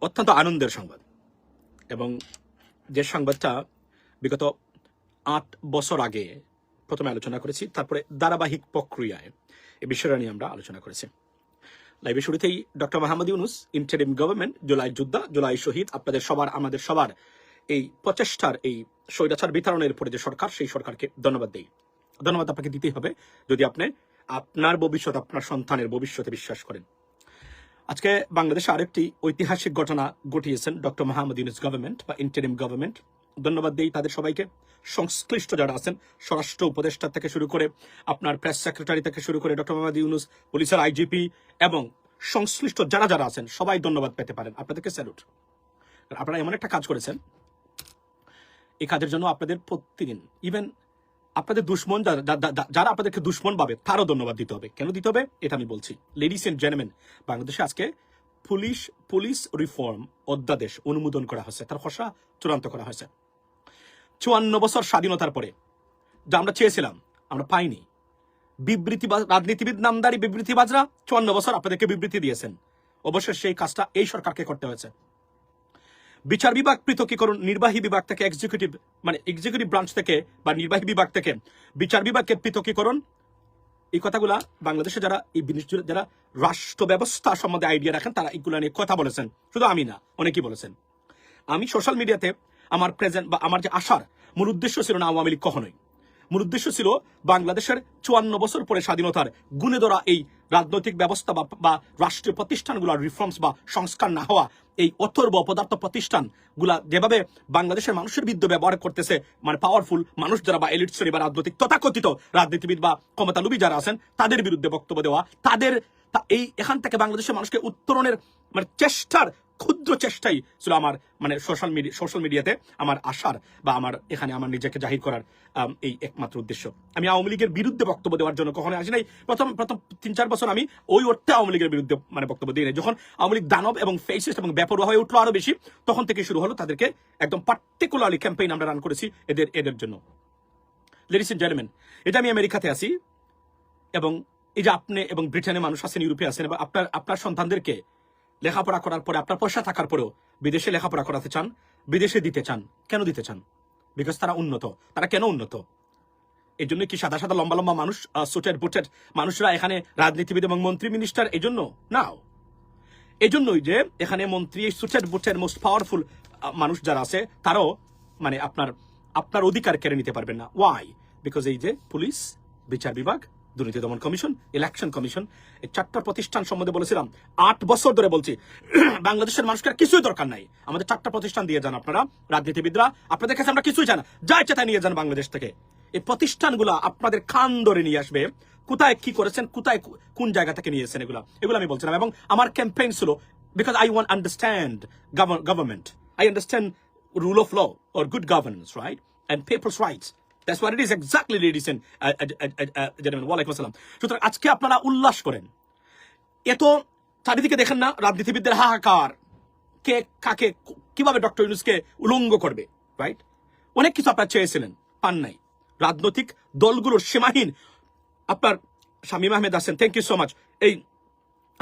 অত্যন্ত আনন্দের সংবাদ। এবং যে সংবাদটা বিগত আট বছর আগে প্রথমে আলোচনা করেছি, তারপরে ধারাবাহিক প্রক্রিয়ায় এই বিষয়টা নিয়ে আমরা আলোচনা করেছি। লাইভে শুরুতেই doctor Mahmud Yunus interim government July যোদ্ধা, জুলাই শহীদ, আপনাদের সবার, আমাদের সবার এই প্রচেষ্টার, এই স্বৈরাচার বিতরণের উপরে যে সরকার, সেই সরকারকে ধন্যবাদ দেই। ধন্যবাদ আপনাকে দিতেই হবে যদি আপনি আপনার ভবিষ্যৎ, আপনার সন্তানের ভবিষ্যতে বিশ্বাস করেন। আজকে বাংলাদেশে আরেকটি ঐতিহাসিক ঘটনা ঘটিয়েছেন ডক্টর মাহমুদ ইউনুস গভর্নমেন্ট বা ইন্টারিম গভর্নমেন্ট ধন্যবাদ দেই তাদের সবাইকে। সংশ্লিষ্ট যারা আছেন, স্বরাষ্ট্র উপদেষ্টা থেকে শুরু করে আপনার প্রেস সেক্রেটারি থেকে শুরু করে ডক্টর মোহাম্মদ ইউনুস, পুলিশের আইজিপি এবং সংশ্লিষ্ট যারা যারা আছেন, সবাই ধন্যবাদ পেতে পারেন। আপনাদেরকে স্যালুট আপনারা এমন একটা কাজ করেছেন, এই কাজের জন্য আপনাদের প্রতিদিন ইভেন আপনাদের দুশ্মন যারা আপনাদেরকে দুশ্মন পাবে তারও ধন্যবাদ দিতে হবে। কেন দিতে হবে? এটা আমি বলছি। লেডিস এন্ড জেন্টলম্যান বাংলাদেশে আজকে পুলিশ পুলিশ রিফর্ম অধ্যাদেশ অনুমোদন করা হয়েছে। তার খসড়া চূড়ান্ত করা হয়েছে। চুয়ান্ন বছর স্বাধীনতার পরে যা আমরা চেয়েছিলাম, আমরা পাইনি। বিবৃতি রাজনীতিবিদ নামদারি বিবৃতিবাজরা চুয়ান্ন বছর আপনাদেরকে বিবৃতি দিয়েছেন। অবশ্যই সেই কাজটা এই সরকারকে করতে হয়েছে। বিচার বিভাগ পৃথকীকরণ, নির্বাহী বিভাগ থেকে এক্সিকিউটিভ মানে এক্সিকিউটিভ ব্রাঞ্চ থেকে বা নির্বাহী বিভাগ থেকে বিচার বিভাগকে পৃথকীকরণ। এই কথাগুলা বাংলাদেশে যারা, এই যারা রাষ্ট্র ব্যবস্থা সম্বন্ধে আইডিয়া রাখেন, তারা এগুলো নিয়ে কথা বলেছেন। শুধু আমি না, অনেকেই বলেছেন। আমি সোশ্যাল মিডিয়াতে আমার প্রেজেন্ট বা আমার যে আসার মূল উদ্দেশ্য ছিল না আওয়ামী লীগ কখনোই। মূল উদ্দেশ্য ছিল বাংলাদেশের চুয়ান্ন বছর পরে স্বাধীনতার গুণে ধরা এই রাজনৈতিক ব্যবস্থা বা রাষ্ট্রীয় প্রতিষ্ঠানগুলোর রিফর্মস বা সংস্কার না হওয়া। এই অথর্ব পদার্থ প্রতিষ্ঠানগুলা যেভাবে বাংলাদেশের মানুষের বিরুদ্ধে ব্যবহার করতেছে মানে পাওয়ারফুল মানুষ যারা বা এলিট শ্রেণি বা রাজনৈতিক তথাকথিত রাজনীতিবিদ বা ক্ষমতালুবী যারা আছেন, তাদের বিরুদ্ধে বক্তব্য দেওয়া, তাদের এই এখান থেকে বাংলাদেশের মানুষকে উত্তরণের মানে চেষ্টার ক্ষুদ্র চেষ্টাই ছিল আমার মানে সোশ্যাল মিডিয়া সোশ্যাল মিডিয়াতে আমার আসার বা আমার, এখানে আমার নিজেকে জাহির করার এই একমাত্র উদ্দেশ্য। আমি আওয়ামী লীগের বিরুদ্ধে বক্তব্য দেওয়ার জন্য কখনো আসি নাই। প্রথম প্রথম তিন চার বছর আমি ওই অর্থে আওয়ামী লীগের বিরুদ্ধে মানে বক্তব্য দিই নাই। যখন আওয়ামী লীগ দানব এবং ফেসিস্ট এবং ব্যাপরোয়া হয়ে উঠল আরও বেশি, তখন থেকে শুরু হলো তাদেরকে একদম পার্টিকুলারলি ক্যাম্পেইন আমরা রান করেছি এদের এদের জন্য। লেডিস এন্ড জেন্টলম্যান এটা আমি আমেরিকাতে আছি এবং এই যে আপনি এবং ব্রিটেনে মানুষ আছেন, ইউরোপে আছেন এবং আপনার আপনার সন্তানদেরকে লেখাপড়া করার পরে, আপনার পয়সা থাকার পরেও বিদেশে লেখাপড়া করাতে চান, বিদেশে দিতে চান, কেন দিতে চান? বিকজ তারা উন্নত। তারা কেন উন্নত? এই জন্য কি সাদা সাদা, লম্বা লম্বা মানুষ সুটেড বুটের মানুষরা এখানে রাজনীতিবিদ এবং মন্ত্রী মিনিস্টার এই জন্য? নাও এই জন্যই যে এখানে মন্ত্রী সুটেড বুটেড মোস্ট পাওয়ারফুল মানুষ যারা আছে, তারাও মানে আপনার আপনার অধিকার কেড়ে নিতে পারবেন না। ওয়াই বিকজ এই যে পুলিশ, বিচার বিভাগ দুর্নীতি দমন কমিশন ইলেকশন কমিশন এই চারটা প্রতিষ্ঠান সম্বন্ধে বলেছিলাম। আট বছর ধরে বলছি বাংলাদেশের মানুষকে কিছুই দরকার নাই। আমাদের চারটা প্রতিষ্ঠান দিয়ে যান আপনারা রাজনীতিবিদরা আপনাদের কাছে আমরা কিছুই চাই যা তাই নিয়ে যান বাংলাদেশ থেকে। এই প্রতিষ্ঠানগুলো আপনাদের খান ধরে নিয়ে আসবে কোথায় কি করেছেন কোথায় কোন জায়গা থেকে নিয়েছেন এগুলো। এগুলো আমি বলছিলাম। এবং আমার ক্যাম্পেইন ছিল because I want understand government I understand rule of law or good governance, right And people's rights. Exactly, ladies and uh, uh, uh, uh, ওয়ালাইকুম আসসালাম সুতরাং আজকে আপনারা উল্লাস করেন। এত চারিদিকে দেখেন না রাজনীতিবিদদের হাহাকার। কে কাকে কীভাবে ডক্টর ইউনুসকে উলঙ্গ করবে রাইট অনেক কিছু আপনারা চেয়েছিলেন পান নাই। রাজনৈতিক দলগুলোর সীমাহীন আপনার শামীম আহমেদ আছেন থ্যাংক ইউ সো মাচ এই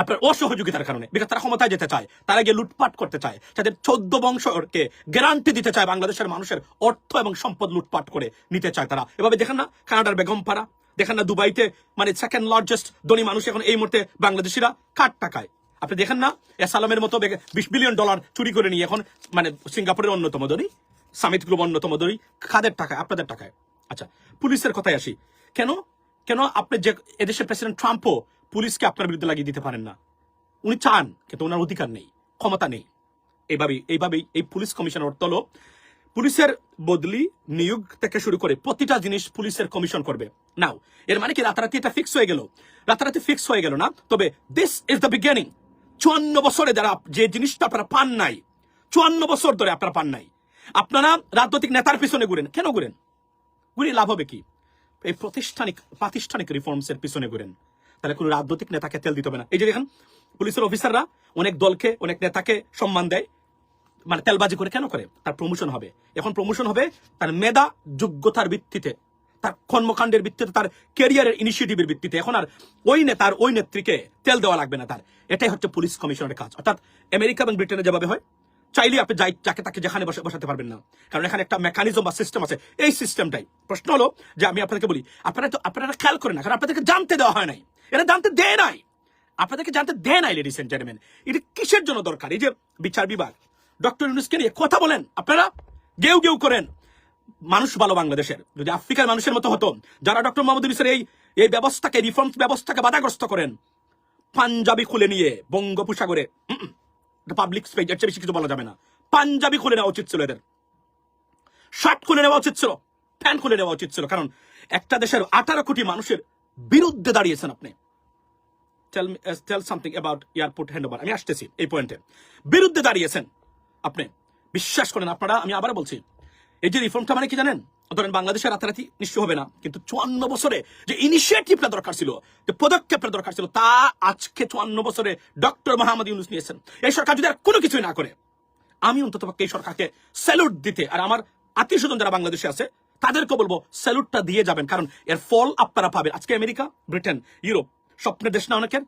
আপনার অসহযোগিতার কারণে। বিকজ তারা ক্ষমতায় যেতে চায়, তারা গিয়ে লুটপাট করতে চায়। তাদের চোদ্দ বংশকে গ্যারান্টি দিতে চায় বাংলাদেশের মানুষের অর্থ এবং সম্পদ লুটপাট করে নিতে চায় তারা। এভাবে দেখেন না? কানাডার বেগমপাড়া দেখেন না দুবাইতে মানে সেকেন্ড লার্জেস্ট ধনী মানুষ এখন এই মুহূর্তে বাংলাদেশিরা কার টাকায়? আপনি দেখেন না? এসালামের মতো বিশ বিলিয়ন ডলার চুরি করে নিয়ে এখন মানে সিঙ্গাপুরের অন্যতম ধনী, সামিত গ্রুপ অন্যতম ধনী, কাদের টাকায়? আপনাদের টাকায়। আচ্ছা পুলিশের কথায় আসি। কেন? কেন আপনি যে এদেশের প্রেসিডেন্ট ট্রাম্পও পুলিশকে আপনার বিরুদ্ধে লাগিয়ে দিতে পারেন না। উনি চান, কিন্তু ওনার অধিকার নেই, ক্ষমতা নেই। এইভাবেই এইভাবেই এই পুলিশ কমিশনের অর্থ হলো পুলিশের বদলি নিয়োগ থেকে শুরু করে প্রতিটা জিনিস পুলিশের কমিশন করবে। নাও, এর মানে কি রাতারাতি এটা ফিক্স হয়ে গেল? রাতারাতি ফিক্স হয়ে গেল না? তবে দিস ইজ দ্য বিগিনিং চুয়ান্ন বছরে যারা যে জিনিসটা আপনারা পান নাই, চুয়ান্ন বছর ধরে আপনারা পান নাই, আপনারা রাজনৈতিক নেতার পিছনে ঘুরেন। কেন ঘুরেন? ঘুরে লাভ হবে কি? এই প্রতিষ্ঠানিক, প্রাতিষ্ঠানিক রিফর্মস এর পিছনে ঘুরেন। তাহলে কোনো রাজনৈতিক নেতাকে তেল দিতে হবে না। এই যে দেখেন, পুলিশের অফিসাররা অনেক দলকে, অনেক নেতাকে সম্মান দেয়। মানে তেলবাজি করে কেন করে? তার প্রমোশন হবে। এখন প্রমোশন হবে তার মেধা, যোগ্যতার ভিত্তিতে, তার কর্মকাণ্ডের ভিত্তিতে, তার ক্যারিয়ারের ইনিশিয়েটিভের ভিত্তিতে। এখন আর ওই নেতার ওই নেত্রীকে তেল দেওয়া লাগবে না তার। এটাই হচ্ছে পুলিশ কমিশনারের কাজ। অর্থাৎ আমেরিকা এবং ব্রিটেনে যেভাবে হয় চাইলে আপনি যাই যাকে তাকে যেখানে বসে বসাতে পারবেন না। কারণ এখানে একটা মেকানিজম বা সিস্টেম আছে। এই সিস্টেমটাই প্রশ্ন হলো যে আমি আপনাদেরকে বলি, আপনারা তো আপনারা খেয়াল করেন না, কারণ আপনাদেরকে জানতে দেওয়া হয় নাই। এটা জানতে দেয় নাই। আপনাদেরকে জানতে দেয় নাই লেডিস এন্ড জেন্টলম্যান এটা কিসের জন্য দরকার? এই যে বিচার বিভাগ, ডক্টর ইউনুসকে নিয়ে কথা বলেন আপনারা। গেউ গেউ করেন। মানুষ ভালো বাংলাদেশের। যদি আফ্রিকার মানুষের মতো হতো, যারা ডক্টর মোহাম্মদ ইউনুসের এই এই ব্যবস্থাকে রিফর্ম ব্যবস্থাকে বাধাগ্রস্ত করেন, পাঞ্জাবি খুলে নিয়ে বঙ্গোপসাগরে পাবলিক স্পেস এর চেয়ে বেশি কিছু বলা যাবে না। পাঞ্জাবি খুলে নেওয়া উচিত ছিল এদের। শার্ট খুলে নেওয়া উচিত ছিল। প্যান্ট খুলে নেওয়া উচিত ছিল। কারণ একটা দেশের আঠারো কোটি মানুষের বিরুদ্ধে দাঁড়িয়েছেন আপনি। Tell tell something about airport handover আমি আসতেছি এই পয়েন্টে বিরুদ্ধে দাঁড়িয়েছেন আপনি। বিশ্বাস করেন আপনারা, আমি আবার বলছি এই যে রিফর্মটা মানে কি জানেন? ধরেন বাংলাদেশের রাতারাতি নিশ্চয় হবে না, কিন্তু চুয়ান্ন বছরে যে ইনিশিয়েটিভটা দরকার ছিল, যে পদক্ষেপটা দরকার ছিল, তা আজকে চুয়ান্ন বছরে ডক্টর মোহাম্মদ ইউনুস নিয়েছেন। এই সরকার যদি আর কোনো কিছুই না করে, আমি অন্তত এই সরকারকে স্যালুট দিতে, আর আমার আত্মীয় স্বজন যারা বাংলাদেশে আছে তাদেরকে বলব স্যালুটটা দিয়ে যাবেন, কারণ এর ফল আপনারা পাবেন। আজকে আমেরিকা, ব্রিটেন, ইউরোপ, স্বপ্নের দেশ না অনেকের।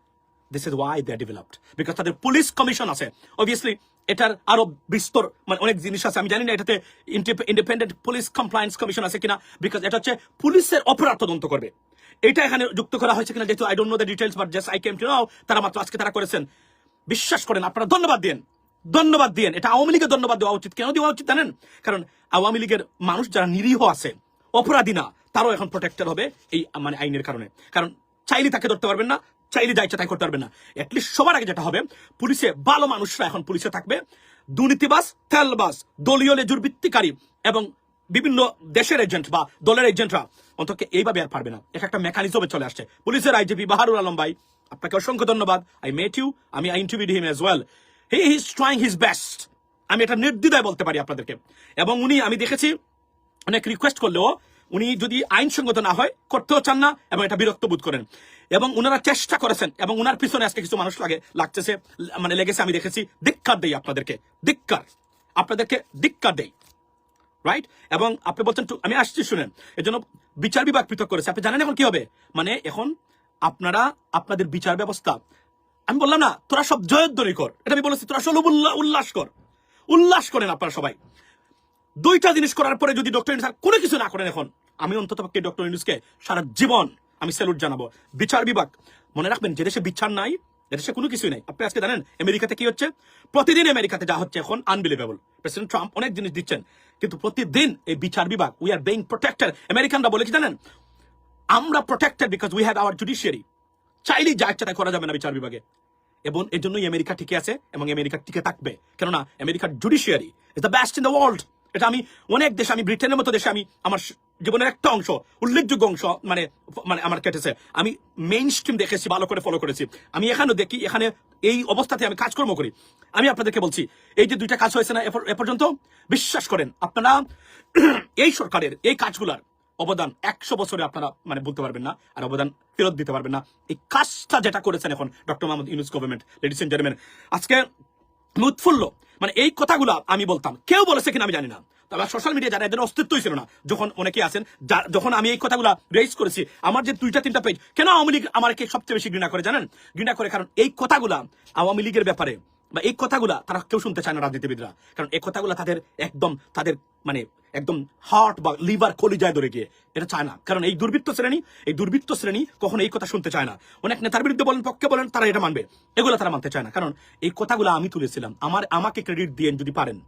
This is why they developed because তাদের পুলিশ কমিশন আছে। অবভিয়াসলি এটার আরও বিস্তর মানে অনেক জিনিস আছে। আমি জানি না এটাতে ইন্ডিপেন্ডেন্ট পুলিশ কমপ্লায়েন্স কমিশন আছে কিনা বিকজ এটা হচ্ছে পুলিশের অপরাধ তদন্ত করবে। এটা এখানে যুক্ত করা হয়েছে কিনা যেহেতু I don't know the details but just I came to now তারা মাত্র আজকে তারা করেছেন। বিশ্বাস করেন, আপনারা ধন্যবাদ দিন ধন্যবাদ দিন এটা আওয়ামী লীগের ধন্যবাদ দেওয়া উচিত। কেন দেওয়া উচিত জানেন? কারণ আওয়ামী লীগের মানুষ যারা নিরীহ আছে, অপরাধী না, তারাও এখন প্রোটেক্টেড হবে এই মানে আইনের কারণে। কারণ চাইলে তাকে ধরতে পারবেন না চাইলে যা ইচ্ছা করতে পারবেন না। অ্যাটলিস্ট সবার আগে যেটা হবে, পুলিশে ভালো মানুষরা এখন পুলিশে থাকবে। দুর্নীতিবাজ, তেলবাজ, দলীয় লেজুর ভিত্তিকারী এবং বিভিন্ন দেশের এজেন্ট বা দলের এজেন্টরা অন্তত এইভাবে আর পারবে না। এটা একটা মেকানিজমে চলে আসছে। পুলিশের আইজিপি বাহারুল আলম ভাই, আপনাকে অসংখ্য ধন্যবাদ। আই মেট ইউ আমি I interview him as well he is trying his best আমি এটা নির্দ্বিধায় বলতে পারি আপনাদেরকে। এবং উনি, আমি দেখেছি, অনেক রিকোয়েস্ট করলেও উনি যদি আইনসঙ্গত না হয়, করতেও চান না এবং এটা বিরক্ত বোধ করেন। এবং উনারা চেষ্টা করেছেন, এবং উনার পিছনে আজকে কিছু মানুষ লাগে, লাগতেছে মানে লেগেছে, আমি দেখেছি। ধিক্কার দেই আপনাদেরকে, ধিক্কার। আপনাদেরকে ধিক্কার দেই রাইট এবং আপনি বলছেন আমি আসছি, শুনেন। এর জন্য বিচার বিভাগ পৃথক করেছে। আপনি জানেন এখন কি হবে? মানে এখন আপনারা, আপনাদের বিচার ব্যবস্থা, আমি বললাম না, তোরা সব জয়ধ্বনি কর। এটা আমি বলেছি, তোরা সব উল্লা- উল্লাস কর। উল্লাস করেন আপনারা সবাই। দুইটা জিনিস করার পরে যদি ডক্টর ইউনুস আর কোনো কিছু না করেন এখন, আমি অন্তত পক্ষে ডক্টর ইউনুসকে সারা জীবন আমি স্যালুট জানাব। বিচার বিভাগ, মনে রাখবেন, যে দেশে বিচার নাই এদেশে কোনো কিছুই নাই। আপনি আজকে জানেন, আমেরিকাতে কি হচ্ছে? প্রতিদিন আমেরিকাতে যা হচ্ছে এখন আনবিলিভেবল প্রেসিডেন্ট ট্রাম্প অনেক জিনিস দিচ্ছেন, কিন্তু প্রতিদিন এই বিচার বিভাগ উই আর বেইং প্রোটেক্টেড আমেরিকানরা বলে কি জানেন? আমরা protected because we have our judiciary চাইলেই যা ইচ্ছা তাই করা যাবে না বিচার বিভাগে। এবং এর জন্যই আমেরিকা টিকে আছে, এবং আমেরিকা টিকে থাকবে। কেননা, আমেরিকার judiciary is the best in the world এটা আমি, অনেক দেশে, আমি ব্রিটেনের মতো দেশে আমি, আমার জীবনের একটা অংশ, উল্লেখযোগ্য অংশ মানে মানে আমার কেটেছে। আমি মেইন স্ট্রিম দেখেছি ভালো করে ফলো করেছি। আমি এখানেও দেখি, এখানে এই অবস্থাতে আমি কাজকর্ম করি। আমি আপনাদেরকে বলছি, এই যে দুইটা কাজ হয়েছে না, এ পর্যন্ত বিশ্বাস করেন, আপনারা এই সরকারের এই কাজগুলার অবদান একশো বছরে আপনারা মানে বলতে পারবেন না, আর অবদান ফেরত দিতে পারবেন না। এই কাজটা যেটা করেছেন এখন doctor Mohammad Yunus government ladies and gentleman আজকে আমি উৎফুল্ল মানে এই কথাগুলো আমি বলতাম। কেউ বলেছে কিনা আমি জানি না। তবে সোশ্যাল মিডিয়া যারা এদের অস্তিত্বই ছিল না। যখন অনেকে আছেন যখন আমি এই কথাগুলো রেজ করেছি, আমার যে দুইটা, তিনটা পেজ কেন আওয়ামী লীগ আমাকে সবচেয়ে বেশি ঘৃণা করে জানেন? ঘৃণা করে কারণ এই কথাগুলা আওয়ামী লীগের ব্যাপারে বা এই কথাগুলা তারা কেউ শুনতে চায় না রাজনীতিবিদরা। কারণ এই কথাগুলা তাদের একদম, তাদের মানে একদম হার্ট বা লিভার কলিজায় ধরে গিয়ে। এটা চায় না। কারণ এই দুর্বৃত্ত শ্রেণি, এই দুর্বৃত্ত শ্রেণি কখনো এই কথা শুনতে চায় না। অনেক নেতার বিরুদ্ধে বলেন, পক্ষে বলেন, তারা এটা মানবে। এগুলো তারা মানতে চায় না। কারণ এই কথাগুলো আমি তুলেছিলাম। আমার, আমাকে ক্রেডিট দিয়েন যদি পারেন।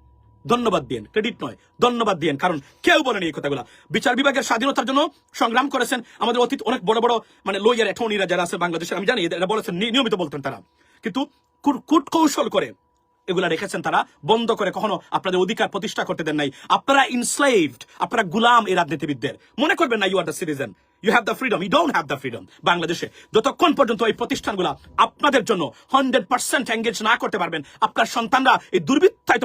ধন্যবাদ দিয়েন। ক্রেডিট নয়, ধন্যবাদ দিয়েন। কারণ কেউ বলেনি এই কথাগুলো। বিচার বিভাগের স্বাধীনতার জন্য সংগ্রাম করেছেন আমাদের অতীত অনেক বড় বড় মানে লইয়ার অ্যাটর্নিরা যারা আছে বাংলাদেশের, আমি জানি, এরা বলেছেন নিয়মিত বলতেন তারা। কিন্তু কুট- কৌশল করে এগুলা রেখেছেন তারা, বন্ধ করে কখনো আপনাদের অধিকার প্রতিষ্ঠা করতে দেন নাই। আপনারা ইনস্লেভড আপনারা গুলাম এই রাজনীতিবিদদের। মনে করবেন না you are the citizen you have the freedom you don't have the freedom বাংলাদেশে যতক্ষণ পর্যন্ত এই প্রতিষ্ঠানগুলো আপনাদের জন্য হান্ড্রেড পার্সেন্ট এঙ্গেজ না করতে পারবেন, আপনার সন্তানরা এই দুর্বৃত্তায়িত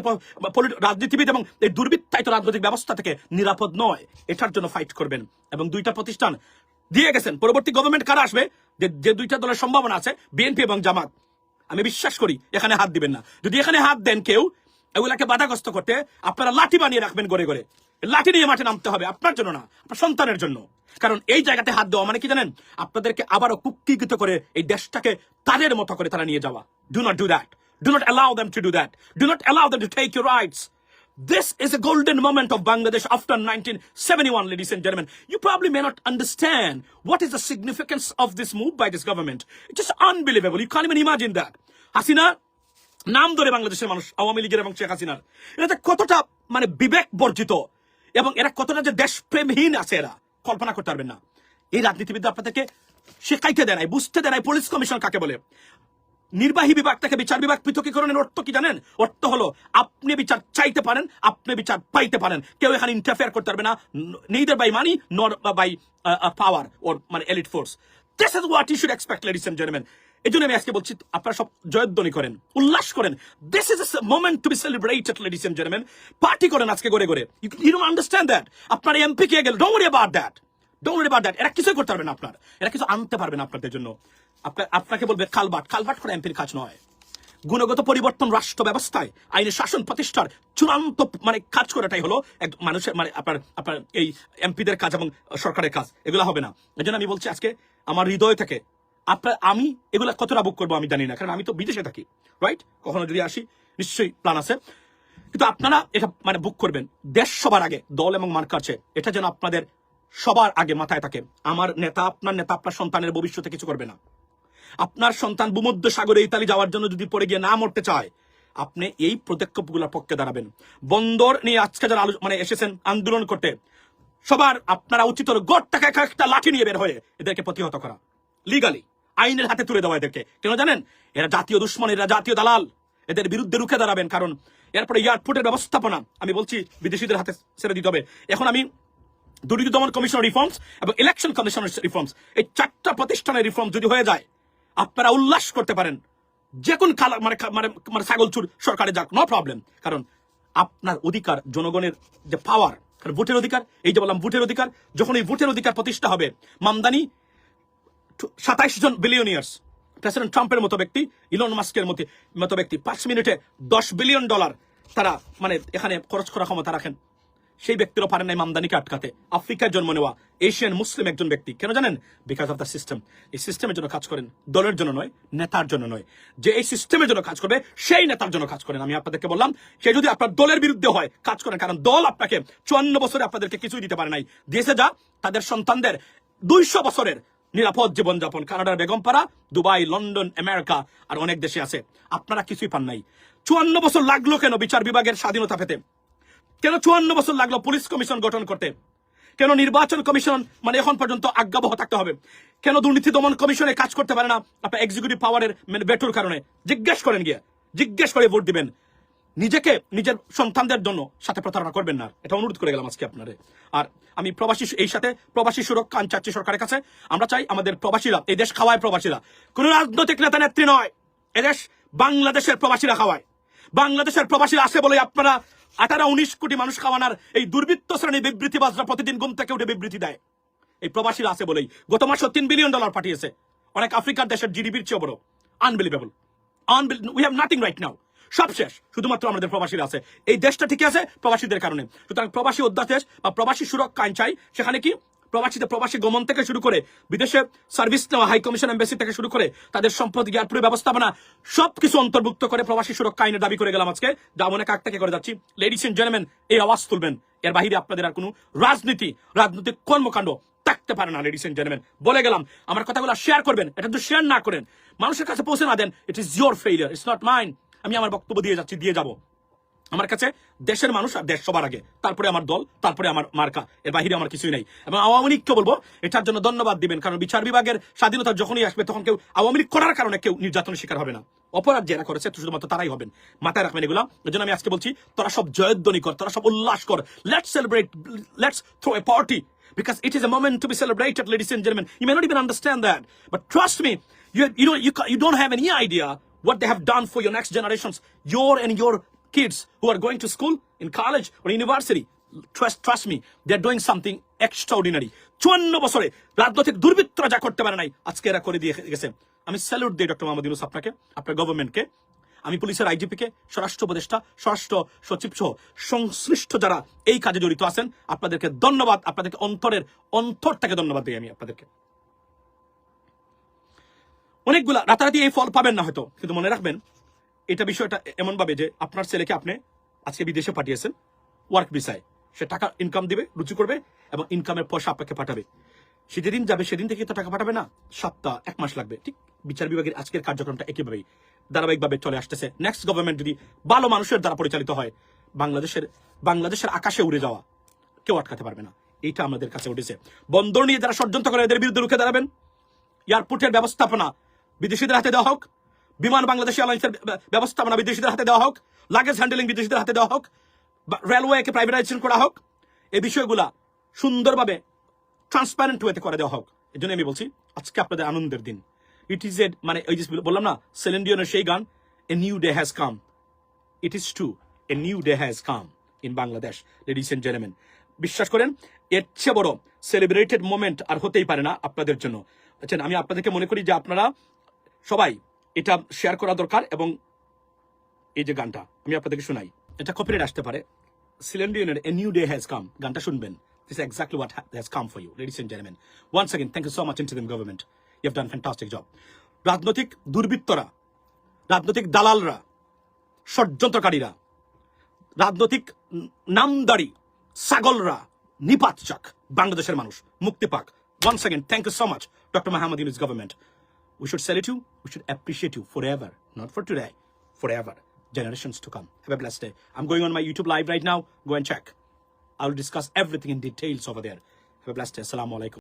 রাজনীতিবিদ এবং এই দুর্বৃত্তায়িত রাজনৈতিক ব্যবস্থা থেকে নিরাপদ নয়। এটার জন্য ফাইট করবেন। এবং দুইটা প্রতিষ্ঠান দিয়ে গেছেন। পরবর্তী গভর্নমেন্ট কারা আসবে? যে দুইটা দলের সম্ভাবনা আছে বিএনপি এবং জামাত। আমি বিশ্বাস করি, এখানে হাত দিবেন না। যদি এখানে হাত দেন কেউ, এগুলাকে বাধাগ্রস্ত করতে আপনারা লাঠি বানিয়ে রাখবেন গড়ে গড়ে। লাঠি নিয়ে মাঠে নামতে হবে আপনার জন্য না আপনার সন্তানের জন্য কারণ এই জায়গাতে হাত দেওয়া মানে কি জানেন আপনাদেরকে আবারও কুক্ষিগত করে এই দেশটাকে তাদের মতো করে তারা নিয়ে যাওয়া do not do that do not allow them to do that do not allow them to take your rights This is a golden moment of Bangladesh after 1971, ladies and gentlemen. You probably may not understand what is the significance of this move by this government. It's just unbelievable. You can't even imagine that. Hasina, নাম ধরে বাংলাদেশের মানুষ আওয়ামী লীগের এবং শেখ হাসিনার এরা কতটা মানে বিবেক বর্জিত এবং এরা কতটা যে দেশপ্রেমহীন আছে এরা। কল্পনা করতে পারবেন না। এই রাজনীতিবিদ আপনাদেরকে শেখাইতে দেয় নাই, বুঝতে দেয় নাই পুলিশ কমিশন কাকে বলে। নির্বাহী বিভাগ থেকে বিচার বিভাগ পৃথকীকরণের অর্থ কি জানেন? অর্থ হলো, আপনি বিচার চাইতে পারেন, আপনি বিচার পাইতে পারেন। কেউ এখানে ইন্টারফেয়ার করতে পারবে না। নেইদার বাই মানি নর বাই পাওয়ার ওর মানে elite force this is what you should expect ladies and gentleman এই জন্য আমি আজকে বলছি, আপনারা সব জয়ধ্বনি করেন, উল্লাস করেন। This is moment to be celebrated ladies and gentleman party করেন আজকে করে করে ইউ ডোন্ট আন্ডারস্ট্যান্ড দ্যাট আপনার এমপি কে গেল don't worry about that don't worry about that এরা কিছুই করতে পারবে না আপনার। এরা কিছু আনতে পারবে না আপনাদের জন্য। আপনার, আপনাকে বলবে কালবাট কালবাট করে এমপির কাজ নয়। গুণগত পরিবর্তন রাষ্ট্র ব্যবস্থায় আইনের শাসন প্রতিষ্ঠার চূড়ান্ত মানে কাজ করাটাই হলো এক মানুষের মানে আপনার আপনার এই এমপিদের কাজ এবং সরকারের কাজ। এগুলো হবে না। এই আমি বলছি আজকে আমার হৃদয় থেকে আপনার আমি এগুলা কতটা বুক করব আমি জানি না, কারণ আমি তো বিদেশে থাকি রাইট কখনো যদি আসি, নিশ্চয়ই প্ল্যান আছে। কিন্তু আপনারা এটা মানে বুক করবেন। দেশ সবার আগে, দল এবং মার্কা আছে এটা যেন আপনাদের সবার আগে মাথায় থাকে। আমার নেতা, আপনার নেতা, আপনার সন্তানের ভবিষ্যতে কিছু করবে না। আপনার সন্তান ভূমধ্য সাগরে ইতালি যাওয়ার জন্য যদি পড়ে গিয়ে না মরতে চায়, আপনি এই পদক্ষেপগুলোর পক্ষে দাঁড়াবেন। বন্দর নিয়ে আজকে যারা মানে এসেছেন আন্দোলন করতে, সবার আপনারা উচিত গড় টাকা একটা লাঠি নিয়ে বের হয়ে এদেরকে প্রতিহত করা। লিগালি আইনের হাতে তুলে দেওয়া এদেরকে। কেন জানেন? এরা জাতীয় দুশ্মন, এরা জাতীয় দালাল। এদের বিরুদ্ধে রুখে দাঁড়াবেন, কারণ এরপরে এয়ারপোর্টের ব্যবস্থাপনা, আমি বলছি বিদেশিদের হাতে ছেড়ে দিতে হবে। এখন আমি দুর্নীতি দমন কমিশন রিফর্মস এবং ইলেকশন কমিশনের রিফর্মস, এই চারটা প্রতিষ্ঠানের রিফর্ম যদি হয়ে যায়, আপনারা উল্লাস করতে পারেন। যে কোন মানে মানে মানে ছাগল চুর, সরকারে যাক নো প্রবলেম কারণ আপনার অধিকার, জনগণের যে পাওয়ার ভোটের অধিকার, এই যে বললাম ভোটের অধিকার, যখন এই ভোটের অধিকার প্রতিষ্ঠা হবে, মামদানি সাতাইশ জন বিলিয়নিয়ার্স প্রেসিডেন্ট ট্রাম্পের মতো ব্যক্তি ইলন মাস্কের মতো মতো ব্যক্তি। পাঁচ মিনিটে দশ বিলিয়ন ডলার তারা মানে এখানে খরচ করার ক্ষমতা রাখেন। সেই ব্যক্তিরও পারেন নাই মামদানিকে আটকাতে। আফ্রিকার জন্ম নেওয়া এশিয়ান মুসলিম একজন ব্যক্তি। কেন জানেন? বিকজ অফ দ্য সিস্টেম এই সিস্টেমের জন্য কাজ করেন। দলের জন্য নয়, নেতার জন্য নয়। যে এই সিস্টেমের জন্য কাজ করবে, সেই নেতার জন্য কাজ করেন। আমি আপনাদেরকে বললাম, সে যদি আপনার দলের বিরুদ্ধে হয়, কাজ করেন। কারণ দল আপনাকে চুয়ান্ন বছরে আপনাদেরকে কিছুই দিতে পারে নাই। দিয়েছে যা, তাদের সন্তানদের দুইশো বছরের নিরাপদ জীবনযাপন। কানাডার বেগমপাড়া, দুবাই, লন্ডন, আমেরিকা আর অনেক দেশে আছে। আপনারা কিছুই পান নাই। চুয়ান্ন বছর লাগল কেন বিচার বিভাগের স্বাধীনতা পেতে? কেন চুয়ান্ন বছর লাগল পুলিশ কমিশন গঠন করতে? কেন নির্বাচন কমিশন মানে এখন পর্যন্ত আজ্ঞাবহ থাকতে হবে? কেন দুর্নীতি দমন কমিশনে কাজ করতে পারে না? আপনার এক্সিকিউটিভ পাওয়ারের মানে বেটুর কারণে। জিজ্ঞেস করেন গিয়ে। জিজ্ঞেস করে ভোট দিবেন। নিজেকে, নিজের সন্তানদের জন্য সাথে প্রতারণা করবেন না। এটা অনুরোধ করে গেলাম আজকে আপনাদের আর আমি প্রবাসী এই সাথে প্রবাসী সুরক্ষা আইন চাচ্ছি সরকারের কাছে। আমরা চাই আমাদের প্রবাসীরা, এই দেশ খাওয়ায় প্রবাসীরা। কোন রাজনৈতিক নেতা নেত্রী নয় এদেশ বাংলাদেশের প্রবাসীরা খাওয়ায়। বাংলাদেশের প্রবাসীরা আসে বলে আপনারা আঠারো, উনিশ কোটি মানুষ খাওয়ানোর এই দুর্বৃত্ত শ্রেণি বিবৃতিবাজরা প্রতিদিন ঘুম থেকে উঠে বিবৃতি দেয়। এই প্রবাসীরা আছে বলেই গত মাসে তিন বিলিয়ন ডলার পাঠিয়েছে। অনেক আফ্রিকার দেশের জিডিপির চেয়ে বড়। Unbelievable আনবিল we have nothing right now সব শেষ। শুধুমাত্র আমাদের প্রবাসীরা আছে। এই দেশটা ঠিক আছে প্রবাসীদের কারণে। সুতরাং প্রবাসী অধ্যাদেশ বা প্রবাসী সুরক্ষা আইন চাই। সেখানে কি? প্রবাসীতে প্রবাসী গমন থেকে শুরু করে বিদেশে সার্ভিস নেওয়া, হাই কমিশন এম্বাসি থেকে শুরু করে তাদের সম্পদ এয়ারপোর্টের ব্যবস্থাপনা, সবকিছু অন্তর্ভুক্ত করে প্রবাসী সুরক্ষা আইনের দাবি করে গেলাম আজকে। যা মনে কাক থেকে করে যাচ্ছি। লেডিস এন্ড জেন্টলম্যান এই আওয়াজ তুলবেন। এর বাহিরে আপনাদের আর কোনো রাজনীতি, রাজনৈতিক কর্মকাণ্ড থাকতে পারে না লেডিস এন্ড জেন্টলম্যান বলে গেলাম, আমার কথাগুলো শেয়ার করবেন। এটা যদি শেয়ার না করেন, মানুষের কাছে পৌঁছে না then it is your failure it's not mind আমি আমার বক্তব্য দিয়ে যাচ্ছি দিয়ে যাব। আমার কাছে দেশের মানুষ আর দেশ সবার আগে। তারপরে আমার দল তারপরে আমার মার্কা। এর বাহিরে আমার কিছুই নাই। এবং আওয়ামী লীগকে বলব এটার জন্য ধন্যবাদ দিবেন কারণ বিচার বিভাগের স্বাধীনতা যখনই আসবে তখন কেউ আওয়ামী লীগ করার কারণে কেউ নির্যাতনের শিকার হবে না। অপরাধ যারা করেছে শুধুমাত্র তারাই হবেন। মাথায় রাখবেন এগুলো। এই আমি আজকে বলছি তোরা সব জয়ধ্বনি কর তোরা সব উল্লাস কর। Let's celebrate let's throw a party because it is a moment to be celebrated, ladies and gentlemen. You may not even understand that, but trust me, you you know you you don't have any idea what they have done for your next generations, your and your kids who are going to school, in college or university. Trust trust me, they're doing something extraordinary. চুয়ান্ন বছরে রাজনৈতিক দুর্বৃত্তরা যা করতে পারে নাই আজকে এরা করে দিয়ে গেছে আমি স্যালুট দিই ডক্টর মোহাম্মদ ইউনুস আপনাকে আপনার গভর্নমেন্টকে আমি পুলিশের আইজিপিকে স্বরাষ্ট্র উপদেষ্টা স্বরাষ্ট্র সচিব সহ সংশ্লিষ্ট যারা এই কাজে জড়িত আছেন আপনাদেরকে ধন্যবাদ আপনাদেরকে অন্তরের অন্তর থেকে ধন্যবাদ দিই আমি আপনাদেরকে অনেকগুলা রাতারাতি এই ফল পাবেন না হয়তো। কিন্তু মনে রাখবেন, এটা বিষয়টা এমন ভাবে যে আপনার ছেলেকে আপনি আজকে বিদেশে পাঠিয়েছেন ওয়ার্ক ভিসায় সে টাকা ইনকাম দিবে রুচি করবে এবং ইনকামের পয়সা আপনাকে পাঠাবে। সে যেদিন যাবে, সেদিন থেকে তো টাকা পাঠাবে না, সপ্তাহ, এক মাস লাগবে। ঠিক বিচার বিভাগের আজকের কার্যক্রমটা একইভাবেই ধারাবাহিকভাবে চলে আসতেছে। নেক্সট গভর্নমেন্ট যদি ভালো মানুষের দ্বারা পরিচালিত হয়, বাংলাদেশের বাংলাদেশের আকাশে উড়ে যাওয়া, কেউ আটকাতে পারবে না। এইটা আমাদের কাছে উঠেছে বন্দর নিয়ে যারা ষড়যন্ত্র করে, এদের বিরুদ্ধে রুখে দাঁড়াবেন। এয়ারপোর্টের ব্যবস্থাপনা বিদেশিদের হাতে দেওয়া হোক, বিমান বাংলাদেশ এয়ারলাইন্সের ব্যবস্থাপনা বিদেশিদের হাতে দেওয়া হোক লাগেজ হ্যান্ডেলিং বিদেশিদের হাতে দেওয়া হোক রেলওয়েকে প্রাইভেটাইজেশন করা হোক, এই বিষয়গুলা সুন্দরভাবে ট্রান্সপারেন্ট ওয়েতে করে দেওয়া হোক। এই জন্য আমি বলছি, আজকে আপনাদের আনন্দের দিন। ইট ইজ এ মানে ওই যে বললাম না সেলেন্ডিয়নের সেই গান a new day has come it is true a new day has come in Bangladesh ladies and gentleman বিশ্বাস করেন, এর চেয়ে বড় সেলিব্রেটেড মোমেন্ট আর হতেই পারে না আপনাদের জন্য। আচ্ছা আমি আপনাদেরকে মনে করি যে আপনারা সবাই এটা শেয়ার করা দরকার এবং এই যে গানটা আমি আপনাদেরকে শোনাই। এটা কপিরাইট আসতে পারে। সিলেন্ডিয়নের a new day has come গানটা শুনবেন। This exactly what has come for you ladies and gentleman once again thank you so much the government you have done fantastic job রাজনৈতিক দুর্বৃত্তরা, রাজনৈতিক দালালরা, ষড়যন্ত্রকারীরা, রাজনৈতিক নামদারি, ছাগলরা, নিপাত চাক, বাংলাদেশের মানুষ, মুক্তি পাক। One second thank you so much doctor Mahmud Yunus government We should salute you. We should appreciate you forever. Not for today, forever. Generations to come. Have a blessed day. I'm going on my YouTube live right now. Go and check. I'll discuss everything in details over there. Have a blessed day. Assalamu alaikum.